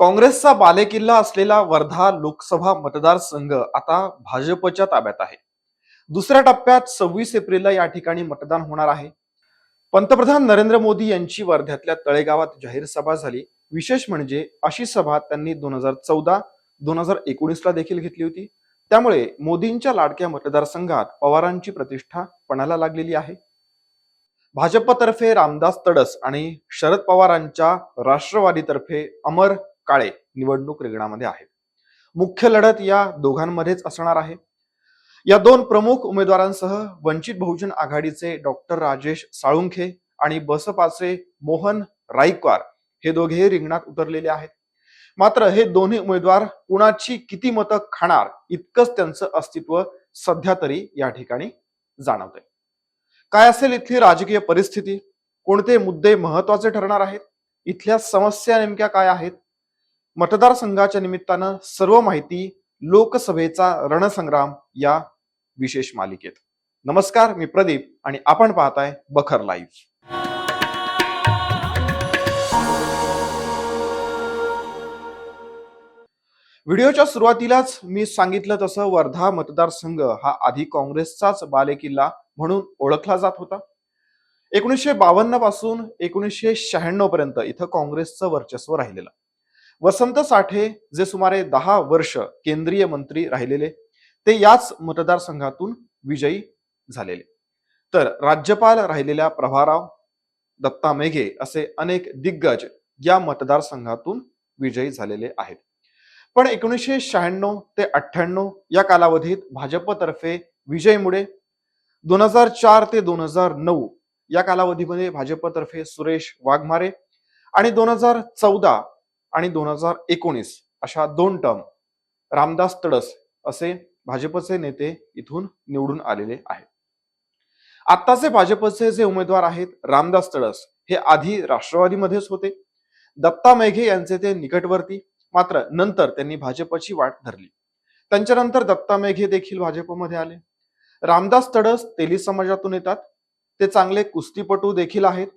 काँग्रेसचा बालेकिल्ला असलेला वर्धा लोकसभा मतदारसंघ आता भाजपच्या ताब्यात आहे. दुसऱ्या टप्प्यात सव्वीस एप्रिलला या ठिकाणी मतदान होणार आहे. पंतप्रधान नरेंद्र मोदी यांची वर्ध्यातल्या तळेगावात जाहीर सभा झाली. विशेष म्हणजे अशी सभा त्यांनी दोन हजार चौदा दोन हजार एकोणीसला देखील घेतली होती. त्यामुळे मोदींच्या लाडक्या मतदारसंघात पवारांची प्रतिष्ठा पणाला लागलेली आहे. भाजपतर्फे रामदास तडस आणि शरद पवारांच्या राष्ट्रवादीतर्फे अमर काळे निवडणूक रिंगणामध्ये आहेत मुख्य लढत या दोघांमध्येच असणार आहे. या दोन प्रमुख उमेदवारांसह वंचित बहुजन आघाडीचे डॉक्टर राजेश साळुंखे आणि बसपाचे मोहन राईकवार हे दोघेही रिंगणात उतरलेले आहेत. मात्र हे दोन्ही उमेदवार कुणाची किती मतं खाणार इतकंच त्यांचं अस्तित्व सध्या तरी या ठिकाणी जाणवतंय. काय असेल इथली राजकीय परिस्थिती? कोणते मुद्दे महत्त्वाचे ठरणार आहेत? इथल्या समस्या नेमक्या काय आहेत? मतदारसंघाच्या निमित्तानं सर्व माहिती लोकसभेचा रणसंग्राम या विशेष मालिकेत. नमस्कार मी प्रदीप आणि आपण पाहताय बखर लाईव्ह. व्हिडिओच्या सुरुवातीलाच मी सांगितलं तसं वर्धा मतदारसंघ हा आधी काँग्रेसचाच बालेकिल्ला म्हणून ओळखला जात होता. एकोणीसशे बावन्नपासून एकोणीसशे शहाण्णव पर्यंत इथं काँग्रेसचं वर्चस्व राहिलेलं. वसंत साठे जे सुमारे दहा वर्ष केंद्रीय मंत्री राहिलेले ते याच मतदारसंघातून विजयी झालेले. तर राज्यपाल राहिलेल्या प्रभाराव दत्ता मेघे असे अनेक दिग्गज या मतदारसंघातून विजयी झालेले आहेत. पण एकोणीसशे शहाण्णव ते अठ्ठ्याण्णव या कालावधीत भाजपतर्फे विजयमुळे दोन हजार चार ते दोन हजार नऊ या कालावधीमध्ये भाजपतर्फे सुरेश वाघमारे आणि दोन हजार चौदा आणि दोन हजार एकोणीस अशा दोन टर्म रामदास तडस असे भाजपचे नेते इथून निवडून आलेले आहेत. आत्ताचे भाजपचे जे उमेदवार आहेत रामदास तडस हे आधी राष्ट्रवादीमध्येच होते. दत्ता मेघे यांचे ते निकटवर्ती मात्र नंतर त्यांनी भाजपची वाट धरली. त्यांच्यानंतर दत्ता मेघे देखील भाजपमध्ये आले. रामदास तडस तेली समाजातून येतात. ते चांगले कुस्तीपटू देखील आहेत.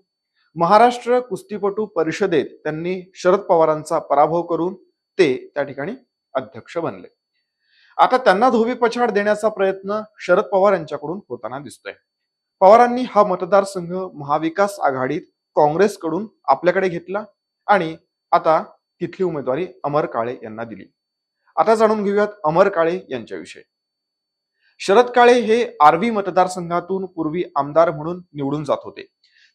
महाराष्ट्र कुस्तीपटू परिषदेत त्यांनी शरद पवारांचा पराभव करून ते त्या ठिकाणी अध्यक्ष बनले. आता त्यांना धोबी पछाड देण्याचा प्रयत्न शरद पवार यांच्याकडून होताना दिसतोय. पवारांनी हा मतदारसंघ महाविकास आघाडीत काँग्रेसकडून आपल्याकडे घेतला आणि आता तिथली उमेदवारी अमर काळे यांना दिली. आता जाणून घेऊयात अमर काळे यांच्याविषयी. शरद काळे हे आर्वी मतदारसंघातून पूर्वी आमदार म्हणून निवडून जात होते.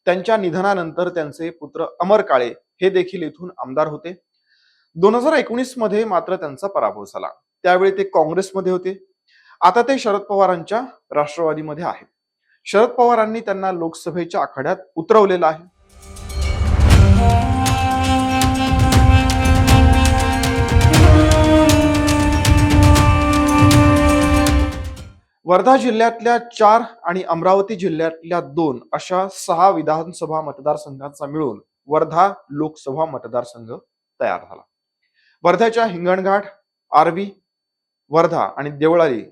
त्यांच्या निधनानंतर त्यांचे पुत्र अमर काळे हे देखील इथून आमदार होते. दोन हजार एकोणीसमध्ये मात्र त्यांचा पराभव झाला. त्यावेळी ते काँग्रेसमध्ये होते. आता ते शरद पवारांच्या राष्ट्रवादीमध्ये आहेत. शरद पवारांनी त्यांना लोकसभेच्या आखाड्यात उतरवलेलं आहे. वर्धा जिल्ह्यातल्या चार आणि अमरावती जिल्ह्यातल्या दोन अशा सहा विधानसभा मतदारसंघांचा मिळून वर्धा लोकसभा मतदारसंघ तयार झाला. वर्ध्याच्या हिंगणघाट आर्वी वर्धा आणि देवळाली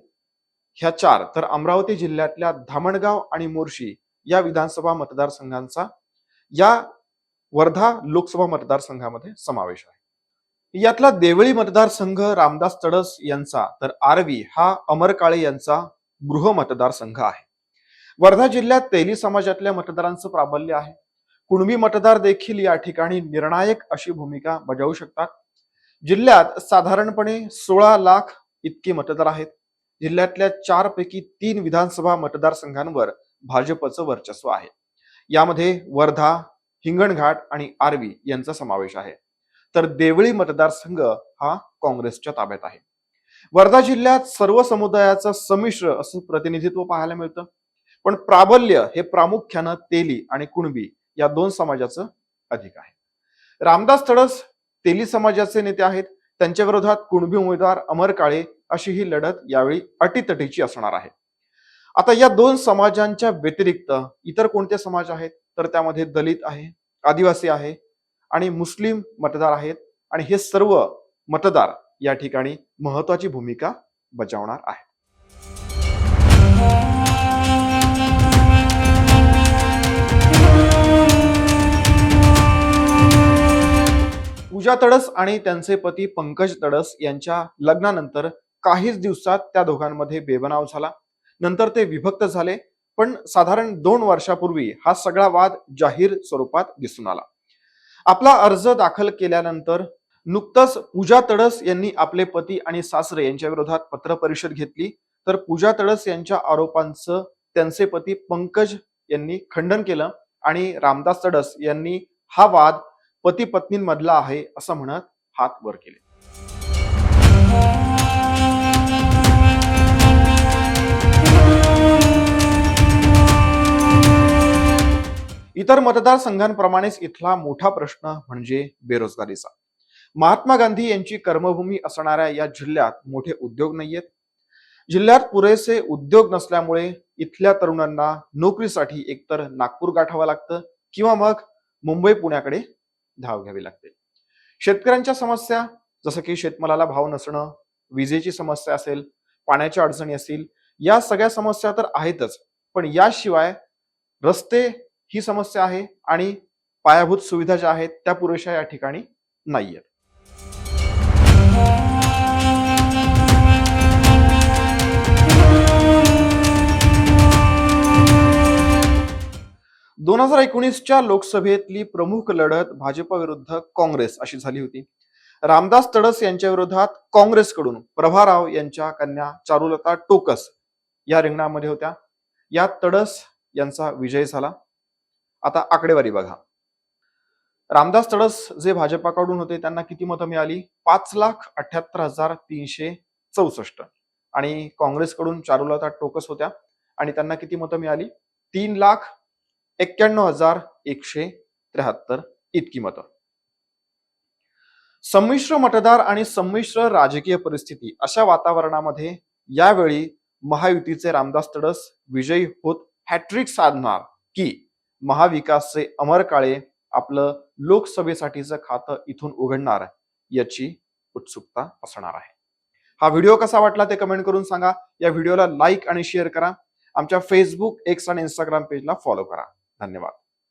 ह्या चार तर अमरावती जिल्ह्यातल्या धामणगाव आणि मोर्शी या विधानसभा मतदारसंघांचा या वर्धा लोकसभा मतदारसंघामध्ये समावेश आहे. यातला देवळी मतदारसंघ रामदास तडस यांचा तर आर्वी हा अमर काळे यांचा गृह मतदारसंघ आहे. वर्धा जिल्ह्यात तेली समाजातल्या मतदारांचं प्राबल्य आहे. कुणबी मतदार देखील या ठिकाणी निर्णायक अशी भूमिका बजावू शकतात. जिल्ह्यात साधारणपणे सोळा लाख इतके मतदार आहेत. जिल्ह्यातल्या चार पैकी तीन विधानसभा मतदारसंघांवर भाजपचं वर्चस्व आहे. यामध्ये वर्धा हिंगणघाट आणि आर्वी यांचा समावेश आहे. तर देवळी मतदारसंघ हा काँग्रेसच्या ताब्यात आहे. वर्धा जिल्ह्यात सर्व समुदायाचं संमिश्र असं प्रतिनिधित्व पाहायला मिळतं. पण प्राबल्य हे प्रामुख्यानं तेली आणि कुणबी या दोन समाजाचं अधिक आहे. रामदास तडस तेली समाजाचे नेते आहेत. त्यांच्या विरोधात कुणबी उमेदवार अमर काळे अशी ही लढत यावेळी अटीतटीची असणार आहे. आता या दोन समाजांच्या व्यतिरिक्त इतर कोणते समाज आहेत? तर त्यामध्ये दलित आहे आदिवासी आहे आणि मुस्लिम मतदार आहेत. आणि हे सर्व मतदार या ठिकाणी महत्वाची भूमिका बजावणार आहे. पूजा तडस आणि त्यांचे पती पंकज तडस यांच्या लग्नानंतर काहीच दिवसात त्या दोघांमध्ये बेबनाव झाला. नंतर ते विभक्त झाले पण साधारण दोन वर्षापूर्वी हा सगळा वाद जाहीर स्वरूपात दिसून आला. आपला अर्ज दाखल केल्यानंतर नुकतंच पूजा तडस यांनी आपले पती आणि सासरे यांच्या विरोधात पत्र परिषद घेतली. तर पूजा तडस यांच्या आरोपांचं त्यांचे पती पंकज यांनी खंडन केलं आणि रामदास तडस यांनी हा वाद पती पत्नींमधला आहे असं म्हणत हात वर केले. इतर मतदारसंघांप्रमाणेच इथला मोठा प्रश्न म्हणजे बेरोजगारीचा. महात्मा गांधी यांची कर्मभूमी असणाऱ्या या जिल्ह्यात मोठे उद्योग नाहीयेत. जिल्ह्यात पुरेसे उद्योग नसल्यामुळे इथल्या तरुणांना नोकरीसाठी एकतर नागपूर गाठावं लागतं किंवा मग मुंबई पुण्याकडे धाव घ्यावी लागते. शेतकऱ्यांच्या समस्या जसं की शेतमालाला भाव नसणं विजेची समस्या असेल पाण्याच्या अडचणी असतील या सगळ्या समस्या तर आहेतच. पण याशिवाय रस्ते ही समस्या आहे आणि पायाभूत सुविधा ज्या आहेत त्या पुरेशा या ठिकाणी नाहीयेत. दोन हजार एकोणीसच्या लोकसभेतली प्रमुख लढत भाजपा विरुद्ध काँग्रेस अशी झाली होती. रामदास तडस यांच्या विरोधात काँग्रेसकडून प्रभाराव यांच्या कन्या चारुलता टोकस या रिंगणामध्ये होत्या. यात तडस यांचा विजय झाला. आता आकडेवारी बघा. रामदास तडस जे भाजपाकडून होते त्यांना किती मतं मिळाली? पाच लाख अठ्याहत्तर हजार तीनशे चौसष्ट. आणि काँग्रेसकडून चारुलता टोकस होत्या. आणि त्यांना किती मतं मिळाली? तीन लाख एक्क्याण्णव हजार एकशे त्र्याहत्तर इतकी मतं. संमिश्र मतदार आणि संमिश्र राजकीय परिस्थिती अशा वातावरणामध्ये यावेळी महायुतीचे रामदास तडस विजयी होत हॅट्रिक साधणार की महाविकासचे अमर काळे आपलं लोकसभेसाठीचं खातं इथून उघडणार याची उत्सुकता असणार आहे. हा व्हिडिओ कसा वाटला ते कमेंट करून सांगा. या व्हिडिओला लाईक आणि शेअर करा. आमच्या फेसबुक एक्स आणि इंस्टाग्राम पेजला फॉलो करा. धन्यवाद.